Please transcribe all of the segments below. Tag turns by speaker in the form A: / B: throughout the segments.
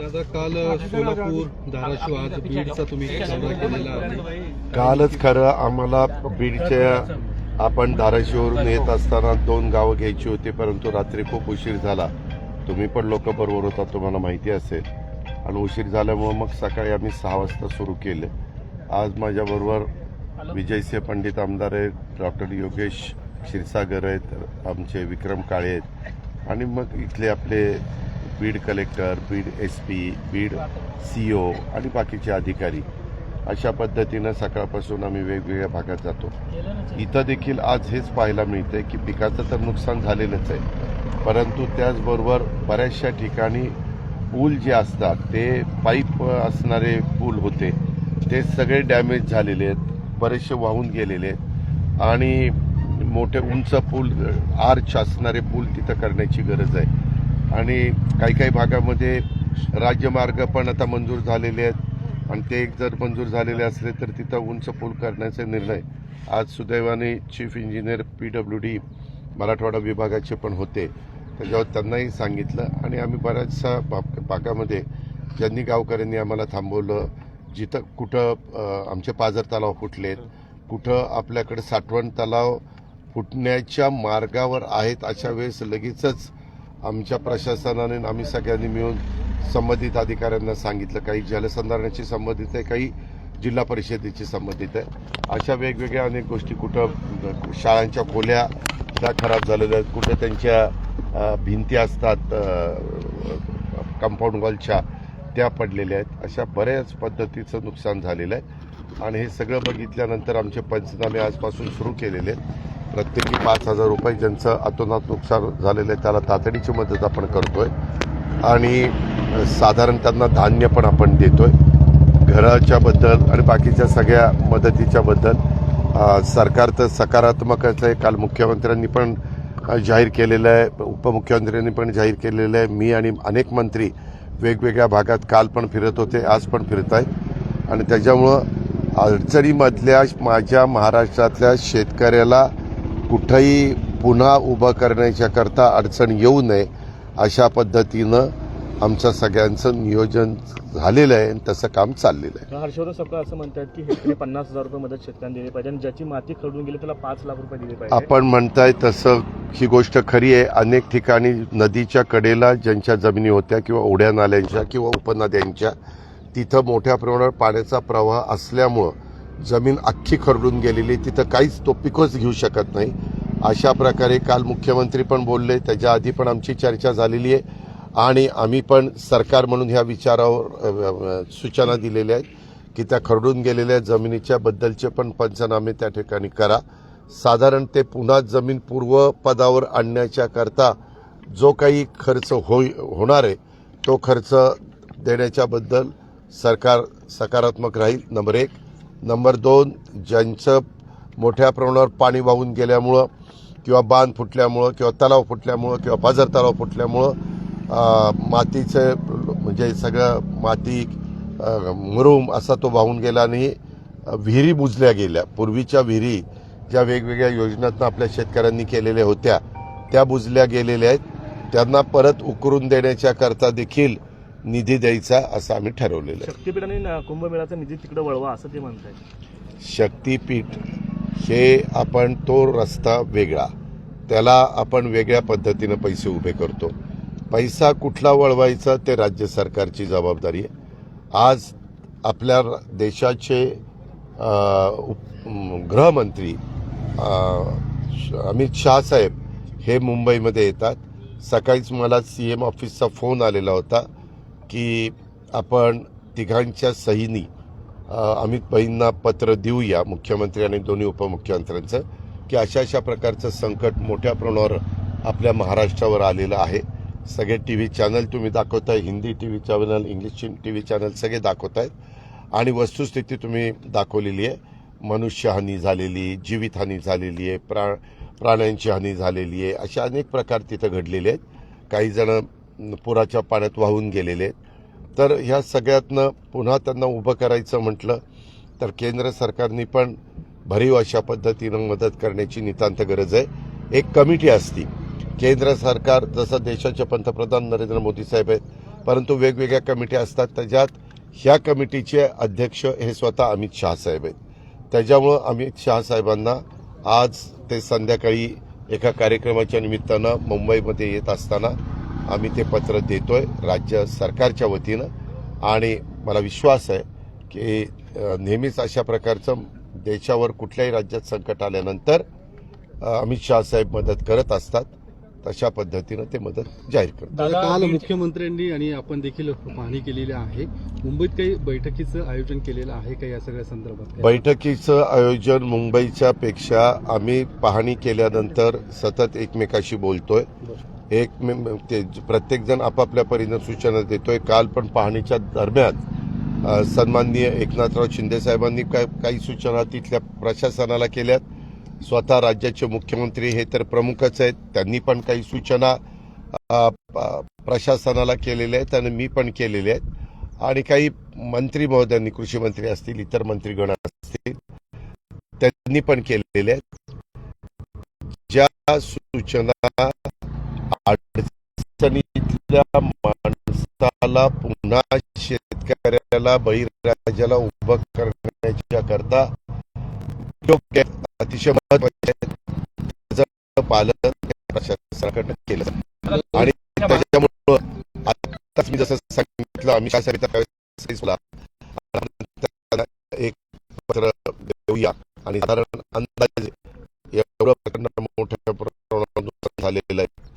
A: दादा काल सोलापूर धाराशिव आज बीडचा तुम्ही दौरा केलेला आहे
B: कालच खरं आम्हाला बीडच्या आपण धाराशिववरून येत असताना दोन गावं घ्यायची होती परंतु रात्री खूप उशीर झाला. तुम्ही पण लोक बरोबर होता तुम्हाला माहिती असेल. आणि उशीर झाल्यामुळं मग सकाळी आम्ही सहा वाजता सुरू केले. आज माझ्याबरोबर विजयसिंह पंडित आमदार आहेत डॉक्टर योगेश क्षीरसागर आहेत आमचे विक्रम काळे आहेत. आणि मग इथले आपले Beed collector Beed S P Beed C O आणि बाकीचे अधिकारी. अशा पद्धतीनं सकाळपासून आम्ही वेगवेगळ्या भागात जातो. इथं देखील आज हेच पाहायला मिळतंय की पिकाचं तर नुकसान झालेलंच आहे. परंतु त्याचबरोबर बऱ्याचशा ठिकाणी पूल जे असतात ते पाईप असणारे पूल होते. ते सगळे डॅमेज झालेले आहेत बरेचसे वाहून गेलेले आहेत. आणि मोठे उंच पूल आर्च असणारे पूल तिथं करण्याची गरज आहे. आणि काही काही भागामध्ये राज्यमार्ग पण आता मंजूर झालेले आहेत. आणि ते एक जर मंजूर झालेले असले तर तिथं उंच पूल करण्याचे निर्णय आज सुदैवाने chief engineer P W D Marathwada विभागाचे पण होते. त्याच्यावर त्यांनाही सांगितलं आणि आम्ही बऱ्याचशा भाग भागामध्ये ज्यांनी गावकऱ्यांनी आम्हाला थांबवलं जिथं कुठं आमचे पाझर तलाव फुटलेत कुठं आपल्याकडे साठवण तलाव फुटण्याच्या मार्गावर आहेत अशा वेळेस लगेचच आमच्या प्रशासनाने आम्ही सगळ्यांनी मिळून संबंधित अधिकाऱ्यांना सांगितलं काही जलसंधारणाशी संबंधित आहे काही जिल्हा परिषदेशी संबंधित आहे. अशा वेगवेगळ्या अनेक गोष्टी कुठं शाळांच्या खोल्या त्या खराब झालेल्या आहेत कुठं त्यांच्या भिंती असतात कंपाऊंड वॉलच्या त्या पडलेल्या आहेत. अशा बऱ्याच पद्धतीचं नुकसान झालेलं आहे. आणि हे सगळं बघितल्यानंतर आमचे पंचनामे आजपासून सुरू केलेले आहेत. प्रत्येकी पाच हजार रुपये ज्यांचं अतोनात नुकसान झालेलं आहे त्याला तातडीची मदत आपण करतो आहे आणि साधारण त्यांना धान्य पण आपण देतो आहे घराच्याबद्दल आणि बाकीच्या सगळ्या मदतीच्याबद्दल सरकार तर सकारात्मकच आहे. काल मुख्यमंत्र्यांनी पण जाहीर केलेलं आहे. उपमुख्यमंत्र्यांनी पण जाहीर केलेलं आहे. मी आणि अनेक मंत्री वेगवेगळ्या भागात काल पण फिरत होते आज पण फिरत आहे आणि त्याच्यामुळं अडचणीमधल्या माझ्या महाराष्ट्रातल्या शेतकऱ्याला कुठंही पुन्हा उभं करण्याच्याकरता अडचण येऊ नये अशा पद्धतीनं आमचं सगळ्यांचं नियोजन झालेलं आहे आणि तसं काम चाललेलं आहे.
C: हर्षवर्धन सपकाळ असं म्हणतात की हेक्टरी पन्नास हजार रुपये मदत शेतकऱ्यांना दिली पाहिजे आणि ज्याची माती खरडून गेली त्याला पाच लाख रुपये दिले पाहिजे.
B: आपण म्हणताय तसं ही गोष्ट खरी आहे. अनेक ठिकाणी नदीच्या कडेला ज्यांच्या जमिनी होत्या किंवा ओढ्या नाल्यांच्या किंवा उपनद्यांच्या तिथं मोठ्या प्रमाणावर पाण्याचा प्रवाह असल्यामुळं जमीन अख्खी खरडून गेलेली तिथं काहीच तो पिकच घेऊ शकत नाही. अशा प्रकारे काल मुख्यमंत्री पण बोलले त्याच्या आधी पण आमची चर्चा झालेली आहे. आणि आम्ही पण सरकार म्हणून ह्या विचारावर सूचना दिलेल्या आहेत की त्या खरडून गेलेल्या जमिनीच्या बद्दलचे पण पंचनामे त्या ठिकाणी करा. साधारण ते पुन्हा जमीन पूर्वपदावर आणण्याच्या करता जो काही खर्च होई होणार आहे तो खर्च देण्याच्याबद्दल सरकार सकारात्मक राहील. नंबर एक. नंबर दोन ज्यांचं मोठ्या प्रमाणावर पाणी वाहून गेल्यामुळं किंवा बांध फुटल्यामुळं किंवा तलाव फुटल्यामुळं किंवा पाझर तलाव फुटल्यामुळं मातीचं म्हणजे सगळं माती अ, मुरुम असा तो वाहून गेला आणि विहिरी बुजल्या गेल्या. पूर्वीच्या विहिरी ज्या वेगवेगळ्या योजनातनं आपल्या शेतकऱ्यांनी केलेल्या होत्या त्या बुजल्या गेलेल्या आहेत. त्यांना परत उकरून देण्याच्या करता देखील निधी द्यायचा असं आम्ही ठरवलेलं आहे.
C: शक्तीपीठ आणि न- कुंभमेळाचा निधी तिकडे वळवा असं ते म्हणतात
B: शक्तीपीठ हे आपण तो रस्ता वेगळा. त्याला आपण वेगळ्या पद्धतीनं पैसे उभे करतो. पैसा कुठला वळवायचा ते राज्य सरकारची जबाबदारी आहे. आज आपल्या देशाचे गृहमंत्री अमित शहा साहेब हे मुंबईमध्ये येतात. सकाळीच मला सी एम ऑफिसचा फोन आलेला होता. की आपण तिघांच्या सहीनी अमित भाईंना पत्र देऊया मुख्यमंत्री आणि दोन्ही उपमुख्यमंत्र्यांचं की अशा अशा प्रकारचं संकट मोठ्या प्रमाणावर आपल्या महाराष्ट्रावर आलेलं आहे. सगळे टी व्ही चॅनल तुम्ही दाखवताय Hindi T V channel English T V channel सगळे दाखवत आहेत आणि वस्तुस्थिती तुम्ही दाखवलेली आहे. मनुष्यहानी झालेली जीवितहानी झालेली आहे प्रा प्राण्यांची हानी झालेली आहे. अशा अनेक प्रकार तिथं घडलेले आहेत. काही जण पुराच्या पाण्यात वाहून गेलेले आहेत. तर ह्या सगळ्यातनं पुन्हा त्यांना उभं करायचं म्हटलं तर केंद्र सरकारने पण भरीव अशा पद्धतीनं मदत करण्याची नितांत गरज आहे. एक कमिटी असती. केंद्र सरकार जसं देशाचे पंतप्रधान नरेंद्र मोदी साहेब आहेत परंतु वेगवेगळ्या कमिटी असतात. त्याच्यात ह्या कमिटीचे अध्यक्ष हे स्वतः अमित शहा साहेब आहेत. त्याच्यामुळं अमित शहा साहेबांना आज ते संध्याकाळी एका कार्यक्रमाच्या निमित्तानं मुंबईमध्ये येत असताना आम्ही ते पत्र देतोय राज्य सरकारच्या वतीनं. आणि मला विश्वास आहे की नेहमीच अशा प्रकारचं देशावर कुठल्याही राज्यात संकट आल्यानंतर अमित शहा साहेब मदत करत असतात तशा पद्धतीनं ते मदत जाहीर करतात.
A: काल मुख्यमंत्र्यांनी आणि आपण देखील पाहणी केलेली आहे. मुंबईत काही बैठकीचं आयोजन केलेलं आहे का या सगळ्या संदर्भात?
B: बैठकीचं आयोजन मुंबईच्या पेक्षा आम्ही पाहणी केल्यानंतर सतत एकमेकाशी बोलतोय. एक ते प्रत्येकजण आपापल्या परीनं सूचना देतोय. काल पण पाहणीच्या दरम्यान सन्माननीय एकनाथराव शिंदे साहेबांनी काय काही सूचना तिथल्या प्रशासनाला केल्यात. स्वतः राज्याचे मुख्यमंत्री हे तर प्रमुखच आहेत. त्यांनी पण काही सूचना प्रशासनाला केलेल्या आहेत आणि मी पण केलेल्या आहेत. आणि काही मंत्री महोदयांनी कृषी मंत्री असतील इतर मंत्रीगण असतील त्यांनी पण केलेल्या आहेत. ज्या सूचना अडचणीतल्या माणसाला पुन्हा शेतकऱ्याला बळीराजाला उभं करण्याच्या करता योग्य अतिशय महत्त्वाचे त्याचं पालन प्रशासनाकडनं केलं आणि त्याच्यामुळं आताच मी जसं सांगितलं आम्ही काय सांगितलं एक पत्र देऊया. आणि साधारण अंदाजे एवढं प्रकरण मोठ्या प्रमाणात झालेलं आहे.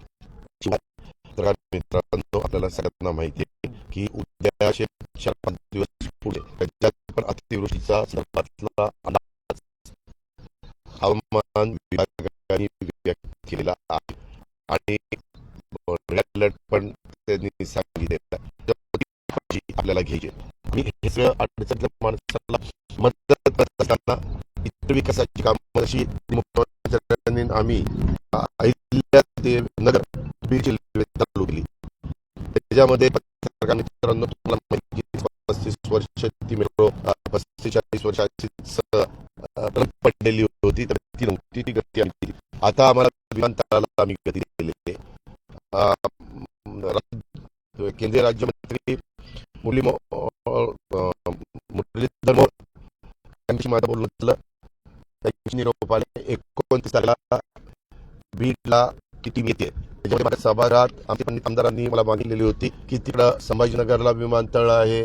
B: पत्रकार मित्रांनो आपल्याला सगळ्यांना माहिती आहे की उद्याचे चार पाच दिवस पुढे राज्यात पण अतिवृष्टीचा सर्वातला अंदाज हवामान विभागाने व्यक्त केलेला आहे. आणि रेड अलर्ट पण त्यांनी सांगितलेला आपल्याला घ्यायची आणि हे सगळं अडचणीतल्या माणसाला मदत करत असताना इतर विकासाची कामं अशी आम्ही अहिल्या ते नगर बीड त्याच्यामध्ये मित्रांनो तुम्हाला माहिती पस्तीस वर्ष ती मेट्रो पस्तीस चाळीस वर्षाची पडलेली होती तर ती नव्हती ती गती आली. आता आम्हाला विमानतळाला आम्ही गती दिलेली आहे. केंद्रीय राज्यमंत्री मुरली मुरलीधर मोहोळ त्यांची माझं बोलणं झालं. त्यांची निरोप आले एकोणतीस तारखेला बीडला किती येते. त्याच्यामध्ये माझ्या सभागृहात आमच्या पंडित आमदारांनी मला मागितलेली होती की तिकडं संभाजीनगरला विमानतळ आहे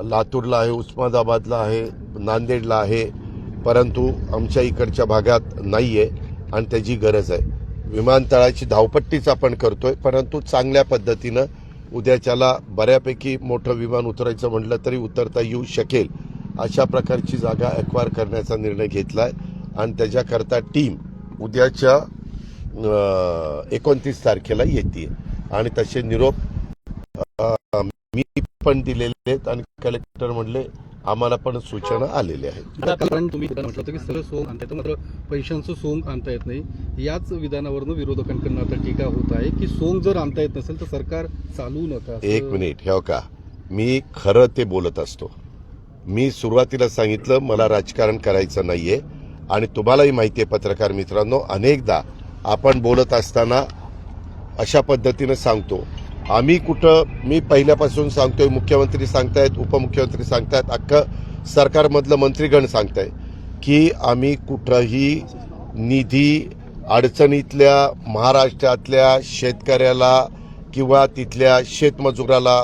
B: लातूरला आहे उस्मानाबादला आहे नांदेडला आहे परंतु आमच्या इकडच्या भागात नाही आहे आणि त्याची गरज आहे. विमानतळाची धावपट्टीच आपण करतोय परंतु चांगल्या पद्धतीनं उद्याच्याला बऱ्यापैकी मोठं विमान उतरायचं म्हटलं तरी उतरता येऊ शकेल अशा प्रकारची जागा ॲक्वायर करण्याचा निर्णय घेतला आहे आणि त्याच्याकरता टीम उद्याच्या एकोणतीस तारखेला येते आणि तसे निरोप मी पण दिलेले आहेत आणि कलेक्टर म्हणले आम्हाला पण सूचना आलेल्या आहेत.
A: कारण तुम्ही म्हटलं होतं की सगळं सोंग आणता येतं मात्र पैशांचं सोंग आणता येत नाही. याच विधानावरनं विरोधकांकडून आता टीका होत आहे की सोंग जर आणता येत नसेल तर सरकार चालवू नका.
B: एक मिनिट हे का? मी खरं ते बोलत असतो. मी सुरुवातीला सांगितलं मला राजकारण करायचं नाहीये. आणि तुम्हालाही माहिती आहे पत्रकार मित्रांनो अनेकदा आपण बोलत असताना अशा पद्धतीनं सांगतो. आम्ही कुठं मी पहिल्यापासून सांगतोय मुख्यमंत्री सांगतायत उपमुख्यमंत्री सांगतायत अख्खं सरकारमधलं मंत्रीगण सांगताय की आम्ही कुठंही निधी अडचणीतल्या महाराष्ट्रातल्या शेतकऱ्याला किंवा तिथल्या शेतमजुराला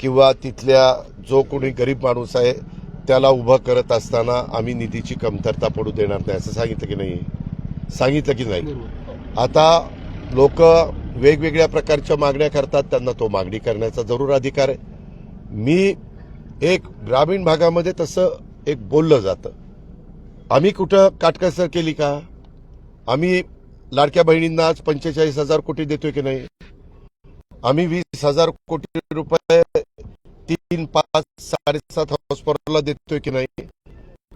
B: किंवा तिथल्या जो कोणी गरीब माणूस आहे त्याला उभं करत असताना आम्ही निधीची कमतरता पडू देणार नाही असं सांगितलं की नाही? सांगितलं की नाही? आता लोक वेगवेगळ्या प्रकारच्या मागण्या करतात त्यांना तो मागणी करण्याचा जरूर अधिकार आहे. मी एक ग्रामीण भागामध्ये तसं एक बोललं जातं. आम्ही कुठं काटकसर केली का? आम्ही लाडक्या बहिणींना आज पंचेचाळीस हजार कोटी देतोय की नाही? आम्ही वीस हजार कोटी रुपये तीन पाच साडेसात हॉस्पिटलला देतोय की नाही?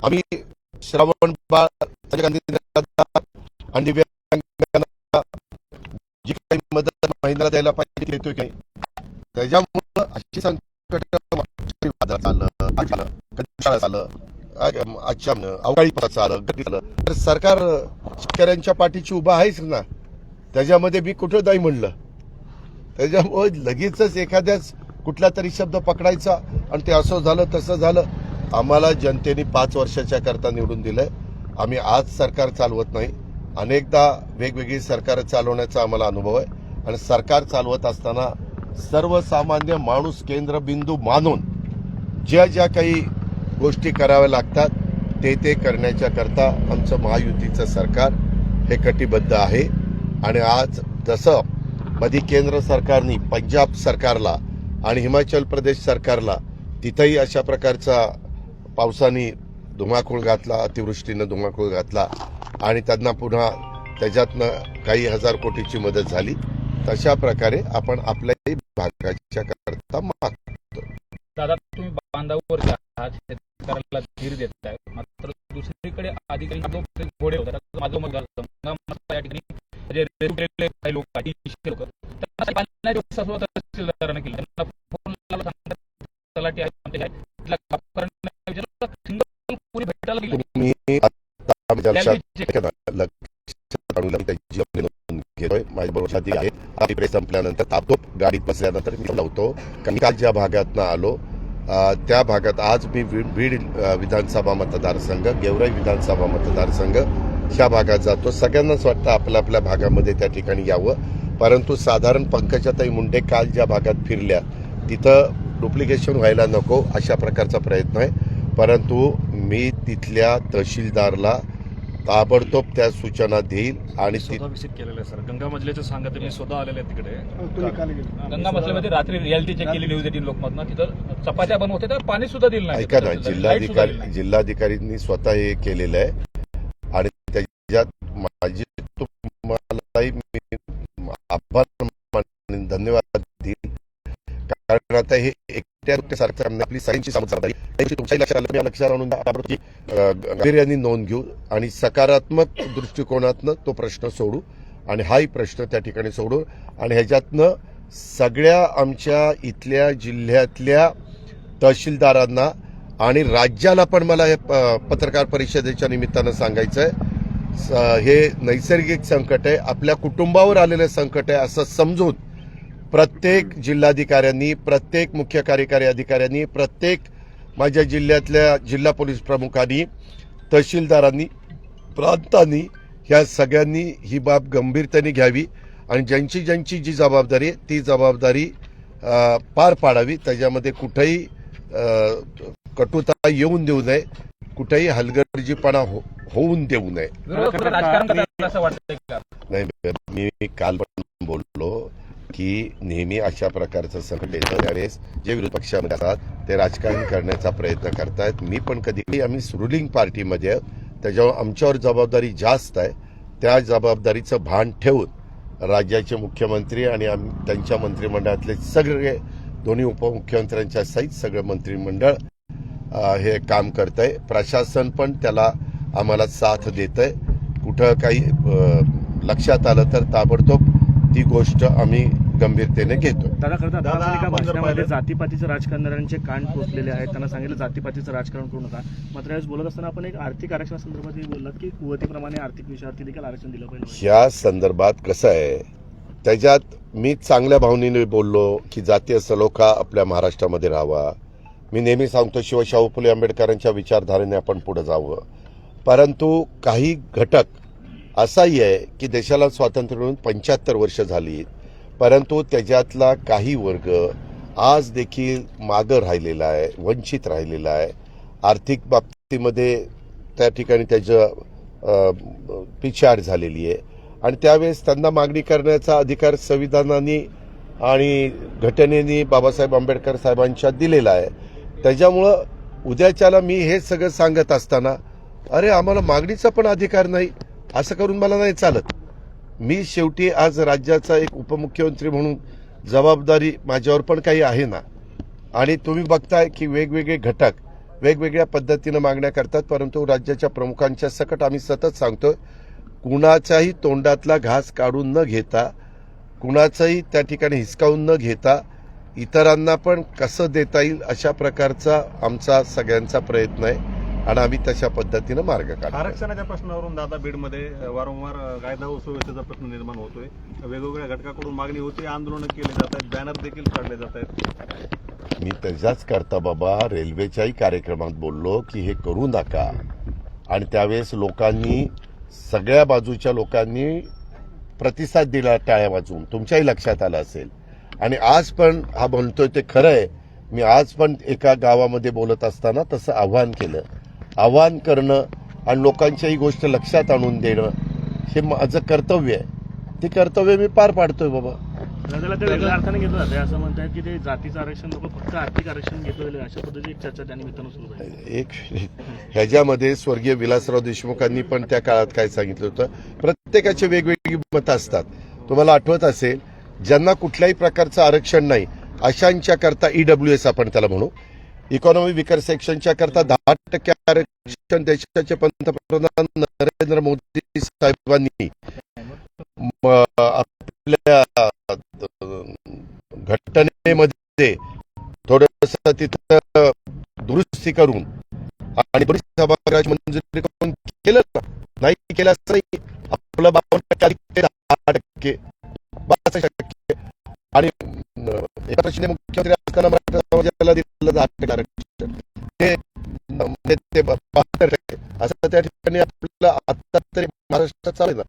B: आम्ही श्रावण बाळ गांधी आणि दिव्या जी काही मदत महिन्याला द्यायला पाहिजे येतोय काही की त्याच्यामुळं अशी संकट आलं आलं आजच्या अवकाळी पावसाचं आलं तर सरकार शेतकऱ्यांच्या पाठीची उभा आहेच ना. त्याच्यामध्ये मी कुठं नाही म्हणलं. त्याच्यामुळे लगेचच एखाद्याच कुठला तरी शब्द पकडायचा आणि ते असं झालं तसं झालं. आम्हाला जनतेने पाच वर्षाच्या करता निवडून दिलंय. आम्ही आज सरकार चालवत नाही. अनेकदा वेगवेगळी सरकार चालवण्याचा आम्हाला अनुभव आहे. आणि सरकार चालवत असताना सर्वसामान्य माणूस केंद्रबिंदू मानून ज्या ज्या काही गोष्टी कराव्या लागतात ते ते करण्याच्याकरता आमचं महायुतीचं सरकार हे कटिबद्ध आहे. आणि आज जसं मधी केंद्र सरकारने पंजाब सरकारला आणि हिमाचल प्रदेश सरकारला तिथंही अशा प्रकारचा पावसाने धुमाकूळ घातला अतिवृष्टीनं धुमाकूळ घातला. आणि त्यांना पुन्हा त्याच्यातनं काही हजार कोटीची मदत झाली. तशा प्रकारे आपण आपल्याही भागाच्या करता मागतो.
D: दादा तुम्ही बांधावर आहात शेतकऱ्याला धीर देत आहे मात्र दुसरीकडे अधिकारी जो घोडे होतात माझं मत झालं या ठिकाणी लोक तीनशे लोक त्यांना पाण्याची त्यांना फोन लावला सांगतात तलाठी आहे आमचे आहे तिथला काम करण्याला विचारलं, सिंगल पुरी भेटायला गेली
B: तुम्ही आता आमच्या लक्षात
D: Reality check.
B: ऐका ना, लक्षात आणून मी त्याची आपली नोंद घेतोय माझ्या बरोबर साथी आहे आपली प्रेस संपल्यानंतर ताबडतोब गाडीत बसल्यानंतर मी लावतो कारण काल ज्या भागातनं आलो त्या भागात आज मी बीड विधानसभा मतदारसंघ गेवराई विधानसभा मतदारसंघ ह्या भागात जातो सगळ्यांनाच वाटतं आपल्या आपल्या भागामध्ये त्या ठिकाणी यावं. परंतु साधारण पंकजाताई मुंडे काल ज्या भागात फिरल्या तिथं डुप्लिकेशन व्हायला नको अशा प्रकारचा प्रयत्न आहे. परंतु मी तिथल्या तहसीलदारला ताबडतोब त्या सूचना देईल आणि ती
C: स्वतः केलेलं आहे सर. गंगा मजलेचं सांगत मी स्वतः आलेले आहे तिकडे.
D: गंगा मसल्यामध्ये रात्री रियालिटी चेक केली न्यूज एटीन लोकमतनं. तिथं चपात्या बनवत होते तर पाणी सुद्धा दिलं नाही.
B: ऐका ना
D: लाइट सुद्धा
B: जिल्हाधिकारी
D: नाही.
B: जिल्हाधिकाऱ्यांनी स्वतः हे केलेलं आहे. आणि त्याच्यात माझी तुम्हालाही मी आभार मानेन, धन्यवाद देईल कारण आता हे एकट्या सारखं आपली सगळ्यांची समजदारी त्यांची तुमच्याही लक्षात आलं मी लक्षात आणून ताबडतोब गांभीर्याने नोंद घेऊ आणि सकारात्मक दृष्टिकोनातनं तो प्रश्न सोडू आणि हाही प्रश्न त्या ठिकाणी सोडू. आणि ह्याच्यातनं सगळ्या आमच्या इथल्या जिल्ह्यातल्या तहसीलदारांना आणि राज्याला पण मला हे प- पत्रकार परिषदेच्या निमित्तानं सांगायचं आहे स- हे नैसर्गिक संकट आहे. आपल्या कुटुंबावर आलेलं संकट आहे असं समजून प्रत्येक जिल्हाधिकाऱ्यांनी प्रत्येक मुख्य कार्यकारी अधिकाऱ्यांनी प्रत्येक माझ्या जिल्ह्यातल्या जिल्हा पोलीस प्रमुखांनी तहसीलदारांनी प्रांतांनी ह्या सगळ्यांनी ही बाब गंभीरतेने घ्यावी आणि ज्यांची ज्यांची जी जबाबदारी आहे ती जबाबदारी पार पाडावी. त्याच्यामध्ये कुठेही कटुता येऊन देऊ नये कुठेही हलगर्जीपणा हो- होऊन देऊ नये. नाही मी काल पण बोललो. की नेहमी अशा प्रकारचं संकट येतं त्यावेळेस जे विरोधी पक्षामध्ये असतात ते राजकारण करण्याचा प्रयत्न करतायत. मी पण कधी आम्ही रुलिंग पार्टीमध्ये आहे, त्याच्यावर आमच्यावर जबाबदारी जास्त आहे. त्या जबाबदारीचं भान ठेवून राज्याचे मुख्यमंत्री आणि आम- त्यांच्या मंत्रिमंडळातले सगळे दोन्ही उपमुख्यमंत्र्यांच्या सहित सगळं मंत्रिमंडळ हे काम करत आहे प्रशासन पण त्याला आम्हाला साथ देत आहे कुठं काही लक्षात आलं तर ताबडतोब ती गोष्ट आम्ही गंभीरतेने घेतो
C: दादा खरं भाषणामध्ये जातीपातीचं राजकारणाचे कान टोचलेले आहेत. त्यांना सांगितलं जातीपातीचं राजकारण करू नका. मात्र यावेळेस बोलत असताना आपण एक आर्थिक आरक्षणासंदर्भातही बोललात की कुवतीप्रमाणे आर्थिक विषयावरती देखील आरक्षण दिलं पाहिजे.
B: ह्या संदर्भात कसं आहे त्याच्यात मी चांगल्या भावनेने बोललो की जातीय सलोखा आपल्या महाराष्ट्रामध्ये राहावा. मी नेहमी सांगतो शिवशाहू फुले आंबेडकरांच्या विचारधारेने आपण पुढे जावं. परंतु काही घटक असाही आहे की देशाला स्वातंत्र्य मिळून पंच्याहत्तर वर्ष झाली. परंतु त्याच्यातला काही वर्ग आज देखील मागं राहिलेला आहे वंचित राहिलेला आहे. आर्थिक बाबतीमध्ये त्या ठिकाणी त्याचं पिछाड झालेली आहे. आणि त्यावेळेस त्यांना मागणी करण्याचा अधिकार संविधानाने आणि घटनेने बाबासाहेब आंबेडकर साहेबांच्या दिलेला आहे. त्याच्यामुळं उद्याच्याला मी हे सगळं सांगत असताना अरे आम्हाला मागणीचा पण अधिकार नाही असं करून मला नाही चालत. मी शेवटी आज राज्याचा एक उपमुख्यमंत्री म्हणून जबाबदारी माझ्यावर पण काही आहे ना? आणि तुम्ही बघताय की वेगवेगळे घटक वेगवेगळ्या पद्धतीनं मागण्या करतात परंतु राज्याच्या प्रमुखांच्या सकट आम्ही सतत सांगतो कुणाच्याही तोंडातला घास काढून न घेता कुणाचंही त्या ठिकाणी हिसकावून न घेता इतरांना पण कसं देता येईल अशा प्रकारचा आमचा सगळ्यांचा प्रयत्न आहे. आणि आम्ही तशा पद्धतीनं मार्ग काढतो.
E: आरक्षणाच्या प्रश्नावरून दादा बीडमध्ये वारंवार कायदा सुव्यवस्थेचा प्रश्न निर्माण होतोय. वेगवेगळ्या घटकाकडून मागणी होते आंदोलनं केली जात आहेत बॅनर देखील काढले जात आहेत.
B: मी त्याच्याच करता बाबा रेल्वेच्याही कार्यक्रमात बोललो की हे करू नका. आणि त्यावेळेस लोकांनी सगळ्या बाजूच्या लोकांनी प्रतिसाद दिला टाळ्या वाजवून. तुमच्याही लक्षात आलं असेल. आणि आज पण हा म्हणतोय ते खरं आहे मी आज पण एका गावामध्ये बोलत असताना तसं आव्हान केलं. आव्हान करणं आणि लोकांच्या ही गोष्ट लक्षात आणून देणं हे माझं कर्तव्य आहे. ते कर्तव्य मी पार पाडतोय बाबा.
C: त्याला ते वेगळ्या अर्थाने घेतलं जाते असं म्हणतात की ते जातीचं आरक्षण लोक फक्त आर्थिक आरक्षण घेतलं अशा पद्धतीची एक चर्चा त्या निमित्तानं सुरू झाली.
B: एक ह्याच्यामध्ये स्वर्गीय विलासराव देशमुखांनी पण त्या काळात काय सांगितलं होतं? प्रत्येकाची वेगवेगळी मतं असतात. तुम्हाला आठवत असेल ज्यांना कुठल्याही प्रकारचं आरक्षण नाही अशांच्या करता ईडब्ल्यू एस आपण त्याला म्हणू. इकॉनॉमी विकास सेक्शनच्या करता दहा टक्के आरक्षण देशाचे पंतप्रधान नरेंद्र मोदी साहेबांनी. आपल्या घटनेमध्ये थोडस तिथं दुरुस्ती करून आणि सभागृहाची मंजुरी करून केलं नाही केलं असं नाही आपलं बावन्न टक्के दहा टक्के बासष्ट टक्के आणि अं, एकनाथ मुख्यमंत्री असताना मराठा समाजाला दिलेलं आरक्षण ते म्हणजे ते असं त्या ठिकाणी आपलं आता तरी महाराष्ट्रात चालेल. ना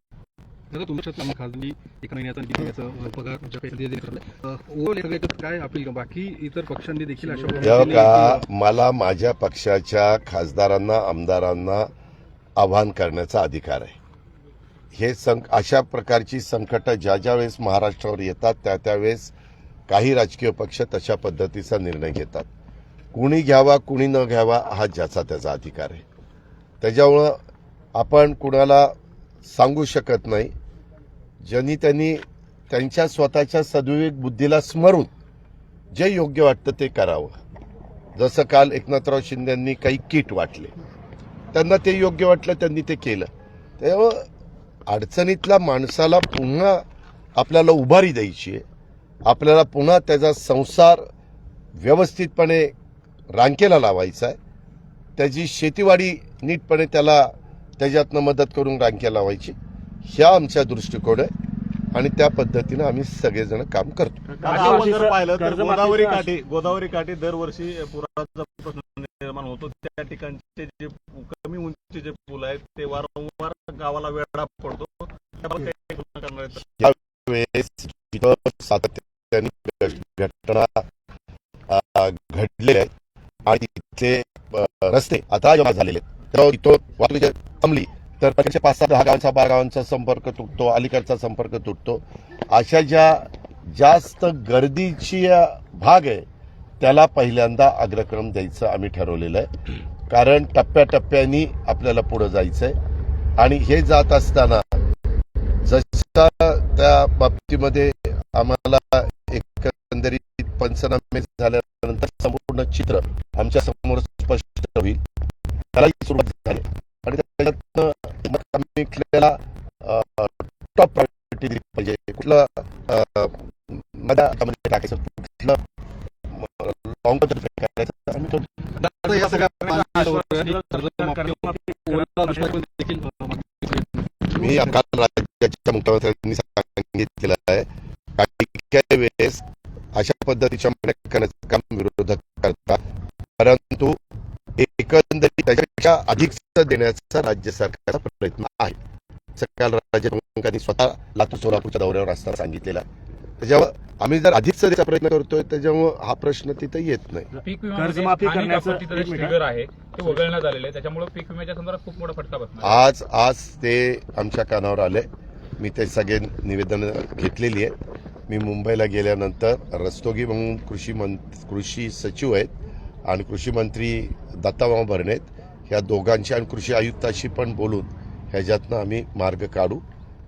A: दादा तुमच्या क्षेत्रात खासगी एका महिन्याचा निधी महिन्याचा पगार ज्या पैसे दिले ओव्हरऑल सगळं एकत्र काय अपील का बाकी इतर पक्षांनी देखील अशा
B: जेव्हा
A: पद्धतीने
B: का मला माझ्या पक्षाच्या खासदारांना आमदारांना आव्हान करण्याचा अधिकार आहे. हे संक अशा प्रकारची संकट ज्या ज्या वेळेस महाराष्ट्रावर येतात त्या त्यावेळेस काही राजकीय पक्ष तशा पद्धतीचा निर्णय घेतात. कुणी घ्यावा कुणी न घ्यावा हा ज्याचा त्याचा अधिकार आहे. त्याच्यामुळं आपण कुणाला सांगू शकत नाही. ज्यांनी त्यांनी त्यांच्या स्वतःच्या सद्विवेक बुद्धीला स्मरून जे योग्य वाटतं ते करावं. जसं काल एकनाथराव शिंदेंनी काही किट वाटले. त्यांना ते योग्य वाटलं त्यांनी ते केलं. तेव्हा अडचणीतल्या माणसाला पुन्हा आपल्याला उभारी द्यायची आहे. आपल्याला पुन्हा त्याचा संसार व्यवस्थितपणे रांकेला लावायचा आहे. त्याची शेतीवाडी नीटपणे त्याला त्याच्यातनं मदत करून रांकेला लावायची. ह्या आमच्या दृष्टिकोन आहे. आणि त्या पद्धतीनं आम्ही सगळेजण काम करतो.
E: पाहिलं तर गोदावरी काठी गोदावरी काठी दरवर्षी पुराचा प्रश्न निर्माण होतो. त्या ठिकाणचे जे कमी उंचीचे जे पूल आहेत ते वारंवार गावाला वेळा पडतो.
B: सातत्याने घटना घडलेल्या आहेत आणि तिथले रस्ते आता जमा झालेले आहेत, थांबली तर पाच सात दहा गावांचा बारा गावांचा संपर्क तुटतो अलीकडचा संपर्क तुटतो. अशा ज्या जास्त गर्दीची भाग आहे त्याला पहिल्यांदा अग्रक्रम द्यायचं आम्ही ठरवलेलं आहे. कारण टप्प्याटप्प्यानी आपल्याला पुढं जायचं आहे आणि हे जात असताना जसा त्या बाबतीमध्ये आम्हाला एकंदरीत पंचनामे झाल्यानंतर संपूर्ण चित्र आमच्यासमोर स्पष्ट होईल. त्यालाही सुरुवात झाली. आणि त्याच्यातनं आम्ही कुठल्याला टॉप प्रायोरिटी दिली पाहिजे. कुठलं हातामध्ये टाकायचं कुठलं लॉंग टाकायचं आम्ही
A: या सगळ्या
B: मी काल राज्याच्या मुख्यमंत्र्यांनी सांगितलेलं आहे काही काही वेळेस अशा पद्धतीच्या मागण्या करण्याचं काम विरोधक करतात. परंतु एकंदरीत त्याच्यापेक्षा अधिक देण्याचा राज्य सरकारचा प्रयत्न आहे. सकाळ राज्यप्रमुखांनी स्वतः लातूर सोलापूरच्या दौऱ्यावर असताना सांगितलेला आहे. त्याच्यामुळे आम्ही जर अधिक द्यायचा प्रयत्न करतोय त्याच्यामुळे हा प्रश्न तिथे येत नाही.
D: पीक
C: कर्जमाफी करण्याचं- एक मिनिट.
D: ट्रिगर आहे ते वगळण्यात आलेलं आहे. त्याच्यामुळे पीक विम्याच्या संदर्भात खूप मोठा फटका बसणार
B: आज आज ते आमच्या कानावर आले मी ते सगळे निवेदन घेतलेली आहे मी मुंबईला गेल्यानंतर रस्तोगी म्हणून कृषी मं कृषी सचिव आहेत आणि कृषी मंत्री दत्तामामा भरणे आहेत. ह्या दोघांशी आणि कृषी आयुक्ताशी पण बोलून ह्याच्यातनं आम्ही मार्ग काढू.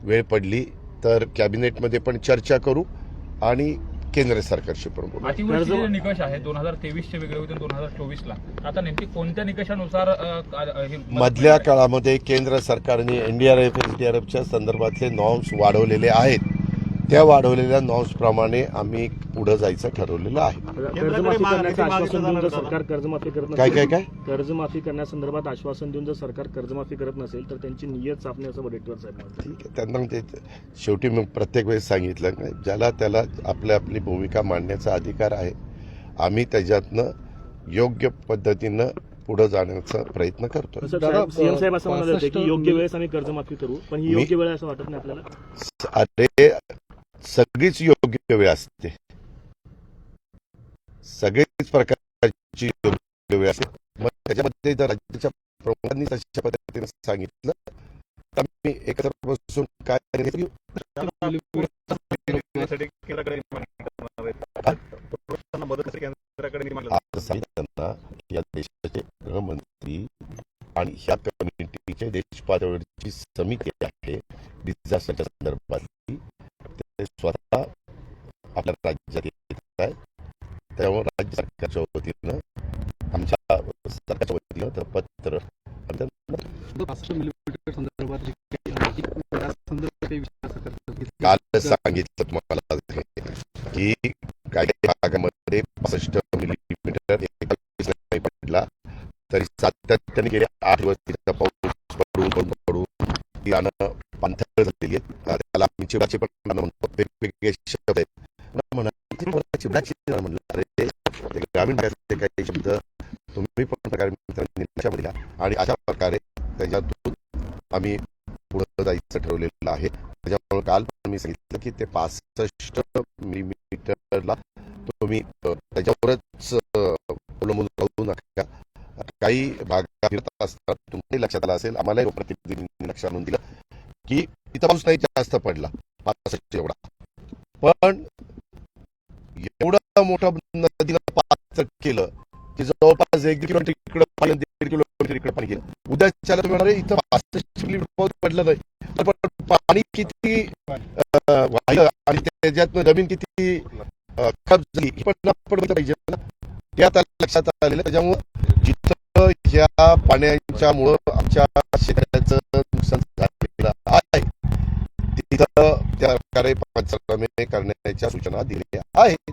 B: वेळ पडली तर कॅबिनेटमध्ये पण चर्चा करू आणि केंद्र सरकारशी पण बोलू.
D: निकष आहेत दोन हजार तेवीस चे वेगळे होते दोन हजार चोवीस ला आता नेमकी कोणत्या निकषानुसार
B: मधल्या? काळामध्ये केंद्र सरकारने एनडीआरएफ एसडीआरएफच्या संदर्भातले नॉर्म्स वाढवलेले आहेत. त्या वाढवलेल्या नॉर्म्सप्रमाणे आम्ही पुढे जायचं ठरवलेलं आहे.
C: कर्जमाफी करण्याचं आश्वासन देऊन जर सरकार कर्जमाफी करत
B: काय काय काय?
C: कर्जमाफी करण्यासंदर्भात आश्वासन देऊन जर सरकार कर्जमाफी करत नसेल तर त्यांची नियत चापणे असं वडेट्टीवार साहेब
B: ठीक आहे. त्यांना ते शेवटी मी प्रत्येक वेळेस सांगितलं का ज्याला त्याला आपल्या आपली भूमिका मांडण्याचा अधिकार आहे आम्ही त्याच्यातनं योग्य पद्धतीनं पुढे जाण्याचा प्रयत्न करतो
C: सीएम साहेब असं म्हणाले होते की योग्य वेळेस आम्ही कर्जमाफी करू पण ही योग्य वेळ असं वाटत नाही आपल्याला?
B: अरे सगळीच योग्य वेळ असते. सगळीच प्रकारची योग्य वेळ असते. मग त्याच्यामध्ये जर राज्याच्या प्रमुखांनी तशा पद्धतीने सांगितलं तर आम्ही एकत्र बसून काय सांगितलं या देशाचे गृहमंत्री आणि ह्या कम्युनिटीचे देश पातळीवरची समिती आहे डिझास्टरच्या संदर्भातली ते स्वतः आपल्या राज्यात येत आहे त्यामुळे राज्य सरकारच्या वतीनं आमच्या सरकारच्या वतीनं तर पत्र. काल सांगितलं तुम्हाला की काही भागामध्ये पासष्ट मिलीमीटर नाही पडला तरी सातत्याने गेले आठ दिवस तिथं पाऊस पडून पडून पडून रानं पाणथळ झालेली आहेत त्याला आम्ही चिवडाची पण रानं म्हणतो वेगवेगळे शब्द आहेत मला चिवडाची रानं म्हणलं अरे ग्रामीण भागातले काही शब्द तुम्ही पण प्रकारे मित्रांनी लक्षात दिला आणि अशा प्रकारे त्याच्यातून आम्ही पुढं जायचं ठरवलेलं आहे त्याच्यामुळे काल पण मी सांगितलं की ते पासष्ट मिलीमीटरला तुम्ही त्याच्यावरच अवलंबून राहू नका काही भागात फिरत असतात तुम्हाला लक्षात आलं असेल आम्हालाही प्रतिनिधींनी लक्षात आणून दिलं की इथं पाऊस नाही जास्त पडला. पासष्ट एवढा. पण एवढं मोठं नदीनं पात्र केलं की जवळपास एक किलोमीटर इकडं पाणी दीड किलोमीटर इकडे पाणी गेलं. उद्याच्याला तुम्ही म्हणाले इथं पासष्ट किलोमीटर पाऊस पडलं नाही. तर पण पाणी किती वाहिलं आणि त्याच्यात जमीन किती खप झाली हे पण आपण पाहिजे ना. आता लक्षात आलेलं त्याच्यामुळं जिथं ह्या पाण्याच्यामुळं आमच्या शेतकऱ्याचं तिथं त्या प्रकारे पंचनामे करण्याच्या सूचना दिल्या आहेत.